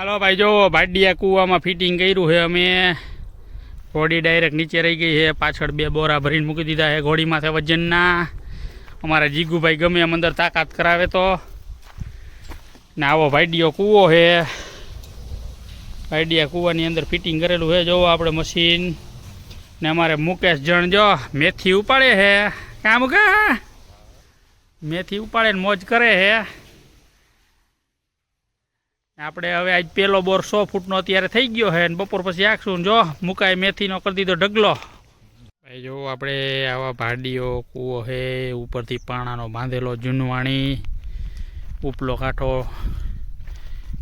હાલો ભાઈ, જો ભાડિયા કૂવામાં ફિટિંગ કર્યું છે અમે. ઘોડી ડાયરેક્ટ નીચે રહી ગઈ છે. પાછળ બે બોરા ભરીને મૂકી દીધા છે. ઘોડી માથે વજનના. અમારા જીગુભાઈ ગમે એમ અંદર તાકાત કરાવે તો. ને આવો ભાડિયો કૂવો છે. ભાડિયા કૂવાની અંદર ફિટિંગ કરેલું છે. જોવો આપણે મશીન ને અમારે મુકેશ જણ જો મેથી ઉપાડે છે. કામ કા? મેથી ઉપાડે ને મોજ કરે છે. આપણે હવે આજ પેલો બોર સો ફૂટનો અત્યારે થઈ ગયો છે ને બપોર પછી આખશું. જો મુકાય મેથીનો કરી દીધો ઢગલો. ભાઈ, જો, આપણે આવા ભાડીઓ, કૂવો છે, ઉપરથી પાણાનો બાંધેલો જૂનવાણી, ઉપલો કાંઠો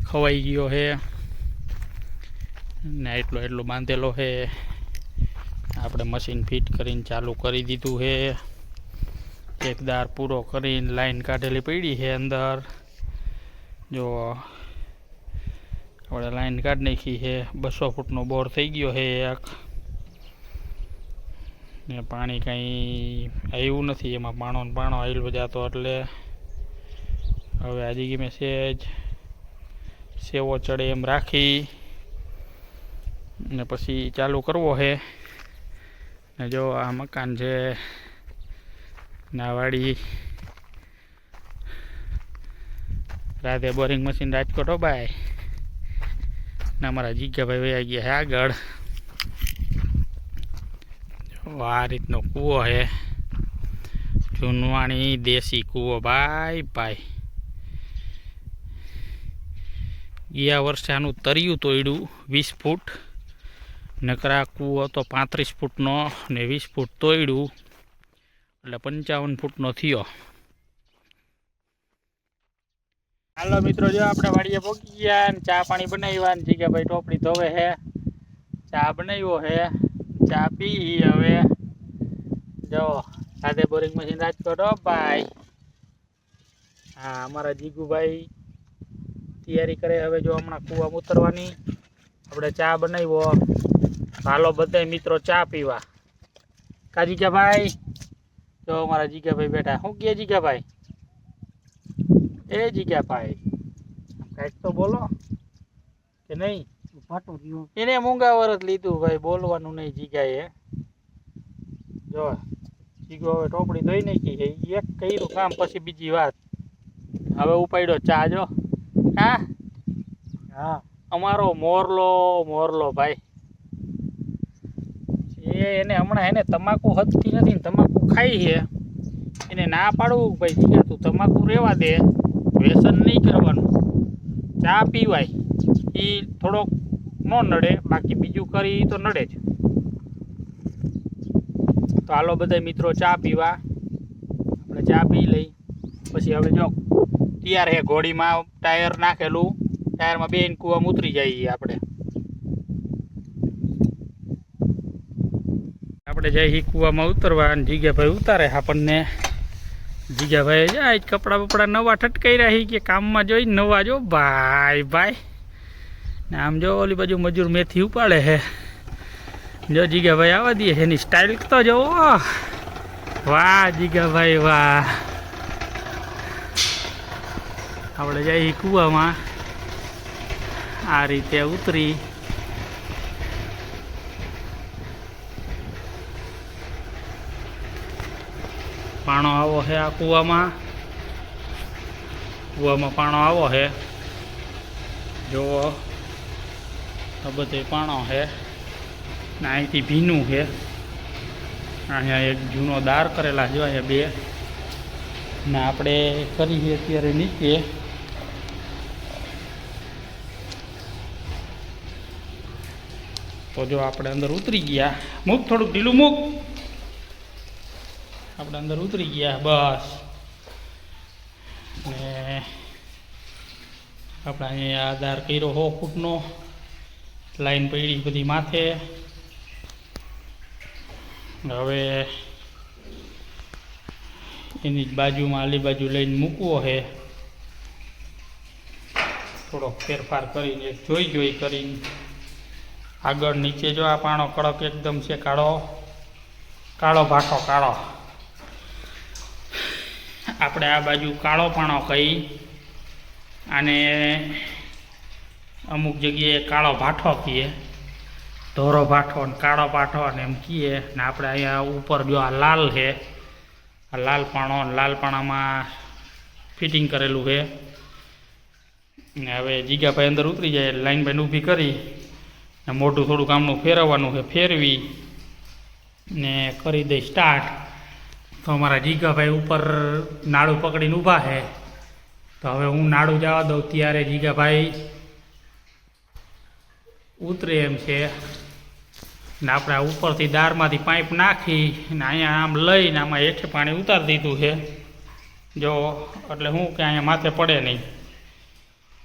ખવાઈ ગયો છે. ને એટલો એટલો બાંધેલો છે. આપણે મશીન ફિટ કરીને ચાલુ કરી દીધું છે. એકદાર પૂરો કરીને લાઈન કાઢેલી પડી છે અંદર. જો આપણે લાઈન કાઢી નાખી છે. બસો ફૂટનો બોર થઈ ગયો છે એક. ને પાણી કંઈ આવ્યું નથી. એમાં પાણો ને પાણો આવેલો જતો એટલે હવે આજે ગમે સેજ સેવો ચડે એમ રાખી. ને પછી ચાલુ કરવો છે. ને જો આ મકાન છે. નાવાડી. રાતે બોરિંગ મશીન રાજકોટ બાય ને અમારા જીજ્ઞાભાઈ વયા ગયા હે આગળ. આ રીતનો કૂવો છે ચૂનવાણી દેશી કૂવો ભાઈ ભાઈ ગયા વર્ષે આનું તરિયું તોડ્યું વીસ ફૂટ. નકરા કૂવો તો પાંત્રીસ ફૂટનો ને વીસ ફૂટ તોડ્યું. એટલે પંચાવન ફૂટનો થયો. હાલો મિત્રો, જો આપણે વાડીએ પહોંચી ગયા ચા પાણી બનાવ્યા ને ભાઈ ટોપડી ધોવે હે. ચા બનાવ્યો હે. ચા પી હવે. જો સાથે બોરિંગ મશીન રાજકોટ ભાઈ. હા, અમારા જીગુભાઈ તૈયારી કરે હવે જો હમણાં કૂવા ઉતરવાની. આપણે ચા બનાવ્યો. હાલો બધા મિત્રો ચા પીવા. કાજીકા ભાઈ? જો અમારા જીગાભાઈ બેઠા. શું કે જીગાભાઈ એ જગ્યા ભાઈ. કાંઈક તો બોલો. કે નહીં? એને મૂંગા વરસ લીધું ભાઈ બોલવાનું નહીં જીગાએ જો જીગો હવે ટોપડી ધોઈ નાખી છે. એક કર્યું કામ પછી બીજી વાત. હવે ઉપાડ્યો ચા જો. હા? હા. અમારો મોરલો મોરલો ભાઈ. એ એને હમણાં એને તમાકુ હદતી નથી ને તમાકુ ખાઈ છે. એને ના પાડવું ભાઈ જીગા તું તમાકુ રહેવા દે, વ્યસન નહીં કરવાનું. ચા પીવાય, એ થોડોક ન નડે, બાકી બીજું કરી તો નડે જ. તો હાલો બધા મિત્રો, ચા પીવા. આપણે ચા પી લઈ. પછી હવે જો, તૈયાર હે ઘોડીમાં ટાયર નાખેલું. ટાયરમાં બેન કૂવામાં ઉતરી જઈએ આપણે. આપણે જઈ કૂવામાં ઉતરવા અને જીગાભાઈ ઉતારે આપણને. જીગાભાઈ જાય કપડાં બપડા નવા ઠટકાઈ રહી કે કામમાં જોઈ નવા જો ભાઈ ભાઈ. ને આમ જો ઓલી બાજુ મજૂર મેથી ઉપાડે છે જો જીગાભાઈ આવવા દઈએ એની સ્ટાઇલ તો જોવો. વાહ જીગાભાઈ વાહ. આપણે જઈએ કૂવામાં. આ રીતે ઉતરી. પાણો આવો છે આ કૂવામાં? કૂવામાં પાણો આવો છે જુઓ, આ બધે પાણો છે ને અહીંથી ભીનું છે અહીંયા એક જૂનો દાર કરેલા છે અહીંયા બે. ને આપણે કરીએ અત્યારે નીચે. તો જો આપણે અંદર ઉતરી ગયા. મૂક થોડુંક ઢીલું, મૂક. આપણે અંદર ઉતરી ગયા, બસ. ને આપણે અહીંયા આધાર કર્યો હો ફૂટનો લાઈન પડી બધી માથે. હવે એની જ બાજુમાં આલી બાજુ લઈને મૂકવો છે થોડોક ફેરફાર કરીને જોઈ જોઈ કરીને. આગળ નીચે જો આ પાણો કડક એકદમ છે, કાળો. કાળો ભાટો કાળો. આપણે આ બાજુ કાળો પાણો કહી અને અમુક જગ્યાએ કાળો ભાઠો કહીએ. ધોરો ભાઠો ને કાળો ભાઠો ને એમ કહીએ. ને આપણે અહીંયા ઉપર જો આ લાલ છે. આ લાલ પાણો લાલ પાણામાં ફિટિંગ કરેલું છે. ને હવે જીગાભાઈ અંદર ઉતરી જાય લાઈન બાઈન ઊભી કરી ને મોઢું થોડું કામનું ફેરવવાનું છે. ફેરવી ને કરી દઈ સ્ટાર્ટ તો અમારા જીગાભાઈ ઉપર નાડું પકડીને ઊભા છે તો હવે હું નાડું જવા દઉં ત્યારે જીગાભાઈ ઉતરે એમ છે. ને આપણે ઉપરથી દારમાંથી પાઇપ નાખી ને અહીંયા આમ લઈને આમાં હેઠે પાણી ઉતારી દીધું છે. જો, એટલે શું કે અહીંયા માથે પડે નહીં.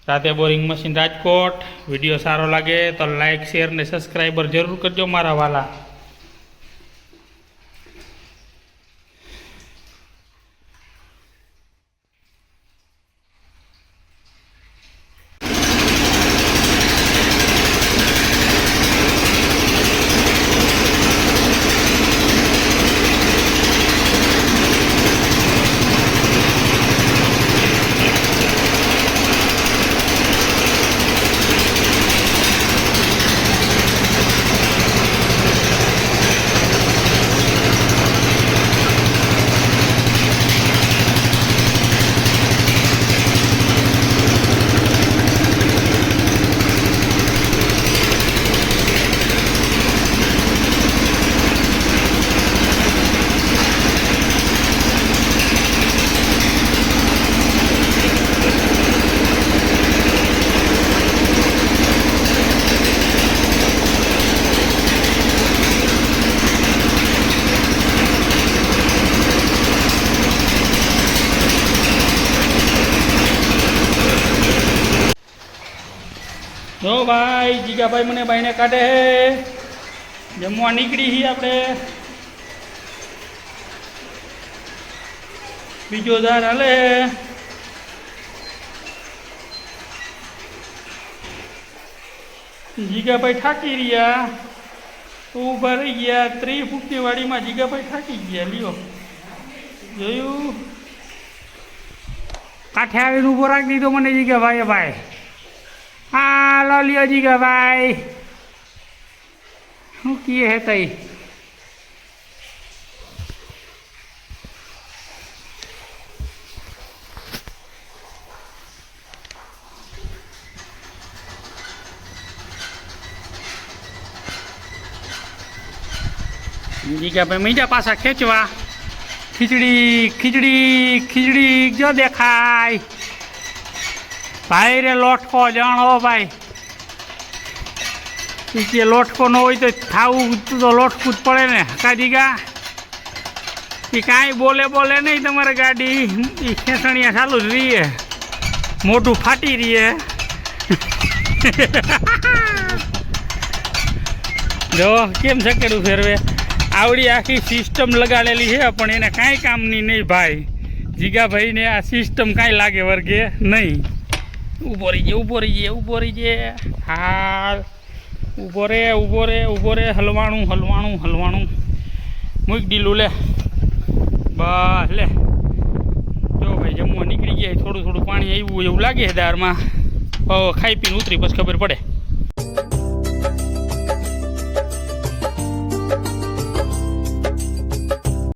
રાતે બોરિંગ મશીન રાજકોટ. વીડિયો સારો લાગે તો લાઇક શેર ને સબસ્ક્રાઈબર જરૂર કરજો મારા વાલા. જો ભાઈ જીગાભાઈ મને ભાઈને કાઢે હે. જમવા નીકળી છીએ આપણે. બીજો ધાર હાલે જીગાભાઈ થાકી રહ્યા. ઊભા રહી ગયા. ત્રીસ ફૂટની વાડીમાં જીગાભાઈ થાકી ગયા. લ્યો. જોયું? કાંઠે આવીને ઊભો રાખી દીધો મને જીગાભાઈ ભાઈ. હાલો લ્યો જીગાભાઈ શું કીએ હે તઈ જીગાભાઈ મીજા પાછા ખેંચવા ખીચડી ખીચડી ખીચડી જો દેખાય ભાઈ રે લોટકો જાણો ભાઈ કે લોટકો ન હોય તો થાવું તો લોટકું જ પડે ને. કાજીગા એ કાંઈ બોલે બોલે નહીં તમારે ગાડી. એ ખેસણિયા ચાલુ જ રહીએ મોઢું ફાટી રહીએ જો, કેમ શકેલું ફેરવે? આવડી આખી સિસ્ટમ લગાડેલી છે, પણ એને કાંઈ કામની નહીં ભાઈ. જીગાભાઈને આ સિસ્ટમ કાંઈ લાગે વર્ગે નહીં. ઊભો રહી જાય ઊભો રહી જાય ઊભો રહી જાય હાલ. ઊભો રે ઊભો રે ઊભો રે, હલવાણું હલવાણું હલવાણું. મૂક દીલું લે. બસ, લે. જો ભાઈ, જમવા નીકળી ગયા થોડું થોડું પાણી આવ્યું એવું લાગે દારમાં. ખાઈ પીને ઉતરી પછી ખબર પડે.